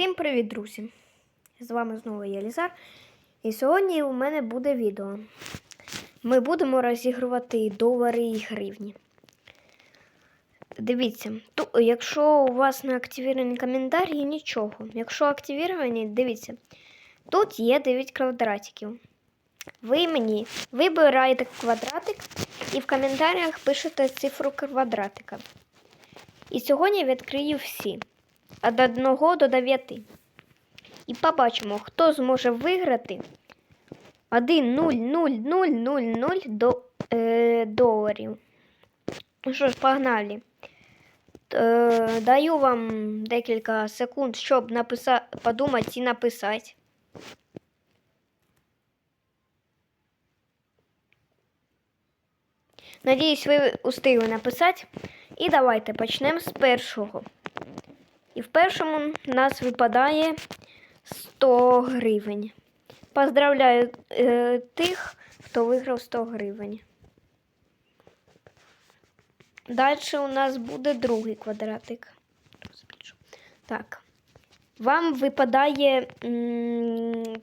Всім привіт, друзі! З вами знову я Лізар. І сьогодні у мене буде відео. Ми будемо розігрувати долари і гривні. Дивіться, ту, якщо у вас не активовані коментарі, нічого. Якщо активовані, дивіться, тут є 9 квадратиків. Ви мені вибираєте квадратик і в коментарях пишете цифру квадратика. І сьогодні я відкрию всі від 1 до 9. І побачимо, хто зможе виграти 1 0 0 0 0 0 до, е, доларів. Ну що ж, погнали. Е, даю вам декілька секунд, щоб написа... подумати і написати. Надіюсь, ви устигли написати. І давайте почнемо з першого. І в першому нас випадає 100 гривень. Поздравляю е, тих, хто виграв 100 гривень. Далі у нас буде другий квадратик. Так. Вам випадає м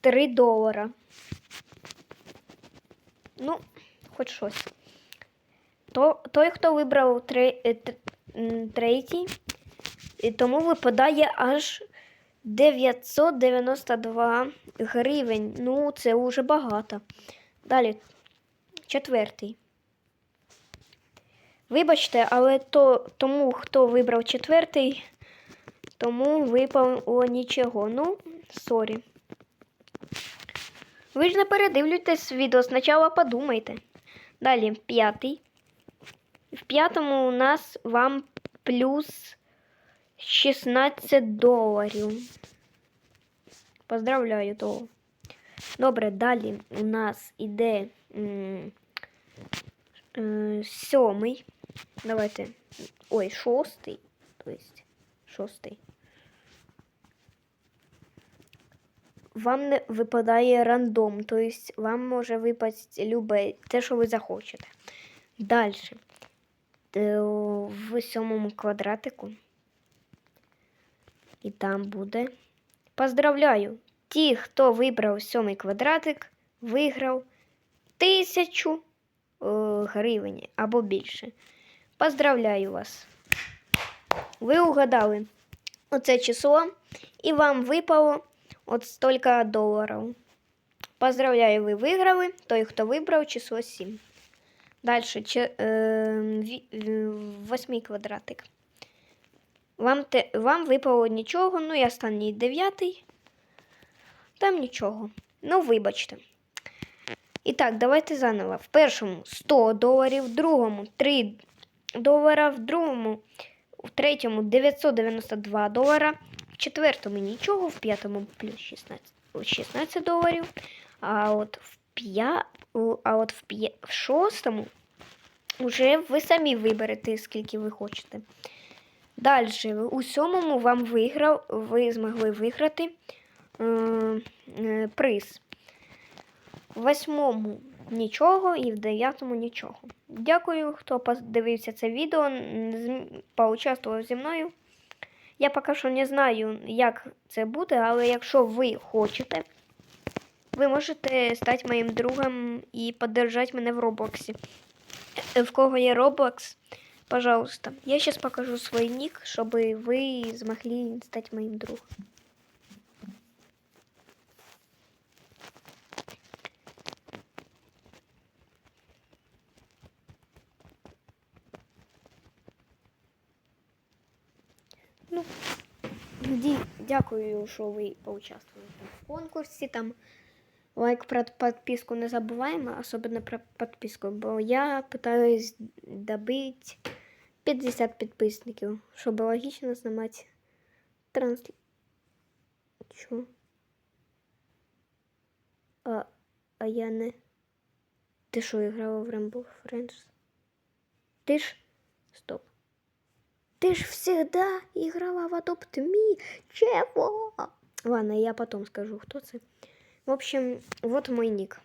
3 долара. Ну, хоч щось. То, той, хто вибрав е, третій, і тому випадає аж 992 гривень. Ну, це вже багато. Далі, четвертий. Вибачте, але то, тому, хто вибрав четвертий, тому випало нічого. Ну, сорі. Ви ж не передивлюйтесь відео, спочатку подумайте. Далі, п'ятий. В п'ятому у нас вам плюс 16 доларів. Поздравляю того. Добре, далі у нас іде е, сьомий. Давайте. Ой, шостий. Тобто, шостий. Вам не випадає рандом, тобто вам може випасти любе те, що ви захочете. Далі. Е, В сьомому квадратику. І там буде. Поздравляю! Ті, хто вибрав сьомий квадратик, виграв тисячу е, гривень або більше. Поздравляю вас! Ви угадали оце число, і вам випало от стільки доларів. Поздравляю, ви виграли. Той, хто вибрав число 7. Далі е, е, восьмий квадратик. Вам, те, вам випало нічого, ну і останній дев'ятий. Там нічого. Ну, вибачте. І так, давайте заново. В першому 100 доларів, в другому 3 долара, в другому, в третьому 992 долара, в четвертому нічого, в п'ятому плюс 16, 16 доларів. А от в п'я... а от в, п'я... в шостому вже ви самі виберете, скільки ви хочете. Далі, у сьомому вам виграв, ви змогли виграти е, е, приз. В восьмому нічого і в дев'ятому нічого. Дякую, хто подивився це відео, поучаствував зі мною. Я поки що не знаю, як це буде, але якщо ви хочете, ви можете стати моїм другом і підтримати мене в Роблоксі. Е, В кого є Roblox, пожалуйста. Я сейчас покажу свой ник, чтобы вы смогли стать моим другом. Ну, ді- дякую, що ви поучаствували в конкурсі. Там лайк про подписку не забуваємо, особенно про подписку, бо я пытаюсь добыть 50 підписників, щоб логічно знімати трансл... Чо? А, а я не... Ти що, грала в Rainbow Friends? Ти ж... Стоп. Ты ж всегда играла в Adopt Me. Чего? Ладно, я потом скажу, кто це. В общем, вот мой ник.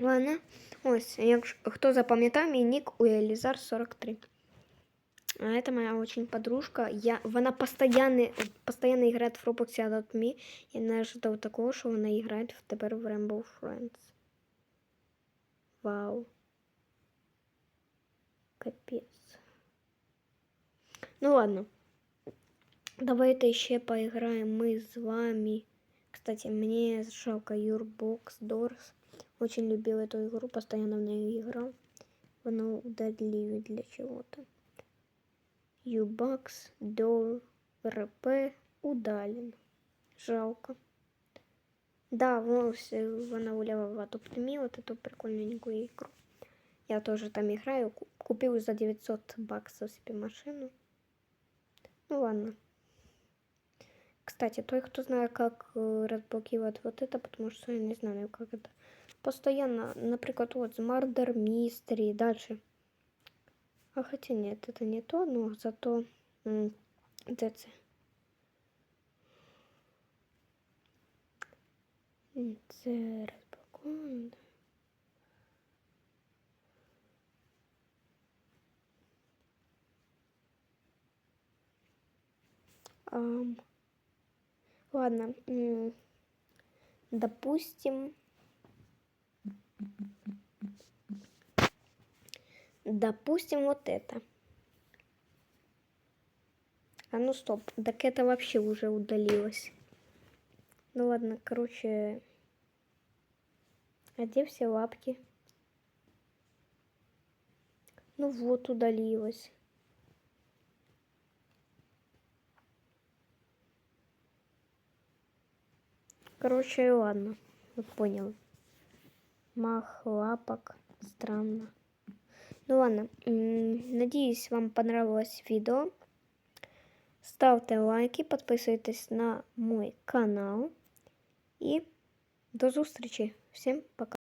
Ладно. Ось, якщо хто запам'ятав, мій нік у Елізар 43. А это моя очень подружка. Я, вона постоянно, постоянно играет в Roblox Adult Me. Я не ожидав такого, що вона грає в тепер в Rainbow Friends. Вау. Капец. Ну ладно. Давайте ще поиграем мы с вами. Кстати, мне жалко Юрбокс Дорс. Очень любил эту игру, постоянно в нее играл. Вона удалили для чего-то. Юбакс, Дор, РП удален. Жалко. Да, вона в Adopt вот эту прикольненькую игру. Я тоже там играю. Ку- Купил за 900 баксов себе машину. Ну ладно. Кстати, той, кто знает, как э, разблокировать вот это, потому что я не знаю, как это. Постоянно, например, вот Murder Mystery, дальше. А хотя нет, это не то, но зато де це? Да. Ам, ладно. Допустим. Допустим, вот это. А ну стоп, так это вообще уже удалилось. Ну ладно, короче. А где все лапки? Ну вот, удалилось. Короче, ладно. Вот понял Мах лапок. Странно. Ну ладно. м, Надеюсь, вам понравилось видео. Ставте лайки, подписывайтесь на мой канал. И до зустрічі. Всім пока.